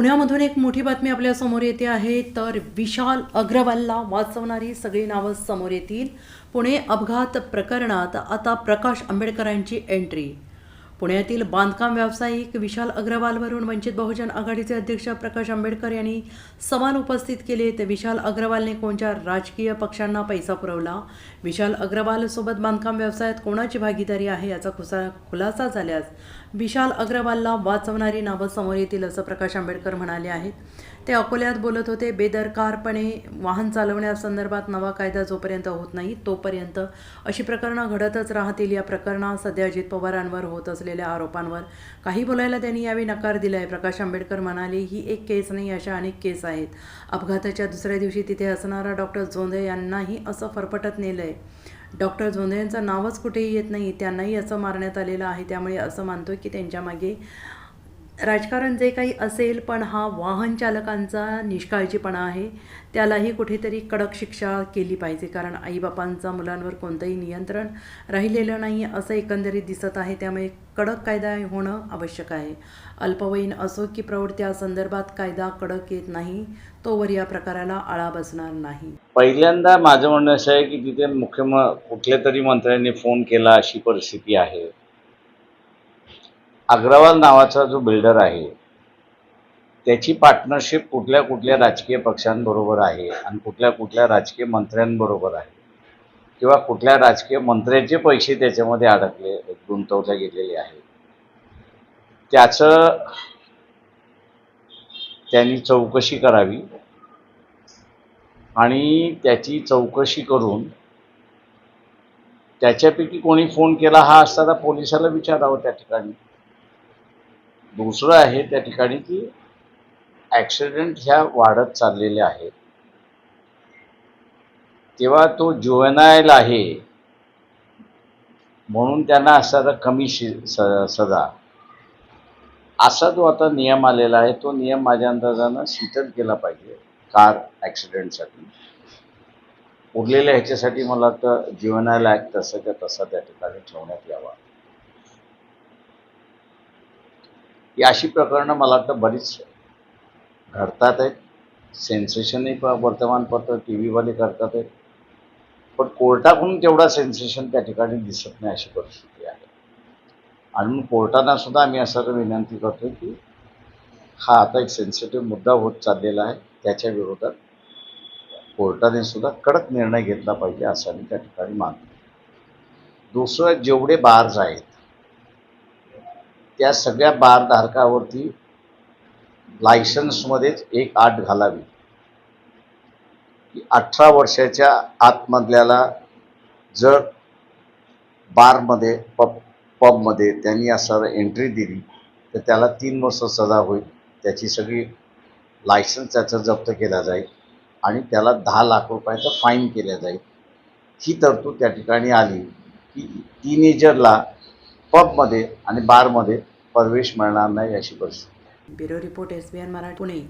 पुण्यामधून एक मोठी बातमी आपल्यासमोर येते आहे. तर विशाल अग्रवालला वाचवणारी सगळी नावं समोर येतील. पुणे अपघात प्रकरणात आता प्रकाश आंबेडकरांची एंट्री. पुण्यातील बांधकाम व्यावसायिक विशाल अग्रवालवरून वंचित बहुजन आघाडीचे अध्यक्ष प्रकाश आंबेडकर यांनी सवाल उपस्थित केले. तर विशाल अग्रवालने कोणत्या राजकीय पक्षांना पैसा पुरवला? विशाल अग्रवालसोबत बांधकाम व्यवसायात कोणाची भागीदारी आहे? याचा खुसा खुलासा झाल्यास विशाल अग्रवालला वाचवणारी नावं समोर येतील असं प्रकाश आंबेडकर म्हणाले आहेत. ते अकोल्यात बोलत होते बेदरकारपणे वाहन चालवण्यासंदर्भात नवा कायदा जोपर्यंत होत नाही तोपर्यंत अशी प्रकरणं घडतच राहतील. या प्रकरणात सध्या अजित पवारांवर होत असलेल्या आरोपांवर. काही बोलायला त्यांनी यावेळी नकार दिला आहे प्रकाश आंबेडकर म्हणाले ही एक केस नाही अशा अनेक केस आहेत. अपघाताच्या दुसऱ्या दिवशी तिथे असणारा डॉक्टर जोंधे यांनाही असं फरफटत नेलं आहे डॉक्टर झोंधे यांचं नावच कुठेही येत नाही त्यांनाही असं मारण्यात आलेलं आहे. त्यामुळे असं मानतो की त्यांच्यामागे राजकारण जे काही असेल पण हा वाहन चालकांचा निष्काळजीपणा आहे त्यालाही कुठेतरी कडक शिक्षा केली पाहिजे. कारण आईबापांचा मुलांवर कोणतंही नियंत्रण राहिलेलं नाही असं एकंदरीत दिसत आहे. त्यामुळे कडक कायदा होणं आवश्यक आहे. अल्पवयीन असो की प्रौढ त्या संदर्भात कायदा कडक येत नाही तोवर या प्रकाराला आळा बसणार नाही. पहिल्यांदा माझं म्हणणं असं आहे की तिथे मुख्य कुठल्या तरी मंत्र्यांनी फोन केला अशी परिस्थिती आहे. अग्रवाल नावाचा जो बिल्डर आहे त्याची पार्टनरशिप कुठल्या कुठल्या राजकीय पक्षांबरोबर आहे आणि कुठल्या कुठल्या राजकीय मंत्र्यांबरोबर आहे? किंवा कुठल्या राजकीय मंत्र्याचे पैसे त्याच्यामध्ये अडकले गुंतवले गेलेले आहेत? त्याचं त्यांनी चौकशी करावी आणि त्याची चौकशी करून त्याच्यापैकी कोणी फोन केला हा असताना पोलिसाला विचारावं त्या ठिकाणी. दुसरं आहे त्या ठिकाणी की ॲक्सिडेंट ह्या वाढत चाललेल्या आहेत. तेव्हा तो जुवेनायल आहे म्हणून त्यांना असणारा कमी शि स सजा. असा जो आता नियम आलेला आहे तो नियम माझ्या अंदाजानं शिथल केला पाहिजे कार ॲक्सिडेंटसाठी उरलेल्या ह्याच्यासाठी मला वाटतं जीवनाला ॲक्ट तसं त्या तसा त्या ठिकाणी ठेवण्यात यावा. ही अशी प्रकरणं मला वाटतं बरीच घडतात आहेत. सेन्सेशनही प वर्तमानपत्र टी व्हीवाले करतात आहेत. पण कोर्टाकडून तेवढा सेन्सेशन त्या ठिकाणी दिसत नाही अशी परिस्थिती आहे. आणि कोर्टांना सुद्धा आम्ही असं विनंती करतो की हा आता एक सेन्सिटिव्ह मुद्दा होत चाललेला आहे. त्याच्या विरोधात कोर्टाने सुद्धा कडक निर्णय घेतला पाहिजे असं आम्ही त्या ठिकाणी मानतो. दुसरं जेवढे बार्ज आहेत त्या सगळ्या बारधारकावरती लायसन्समध्येच एक आट घालावी. की अठरा वर्षाच्या आतमधल्याला जर बारमध्ये पब पबमध्ये त्यांनी असं एंट्री दिली तर त्याला तीन वर्ष सजा होईल. त्याची सगळी लायसन्स त्याचं जप्त केला जाईल आणि त्याला दहा लाख रुपयाचं फाईन केल्या जाईल. ही तरतूद त्या ठिकाणी आली की टीनेजरला पबमध्ये आणि बारमध्ये प्रवेश मिळणार नाही अशी परिस्थिती. Bureau report S B N Marathi Pune.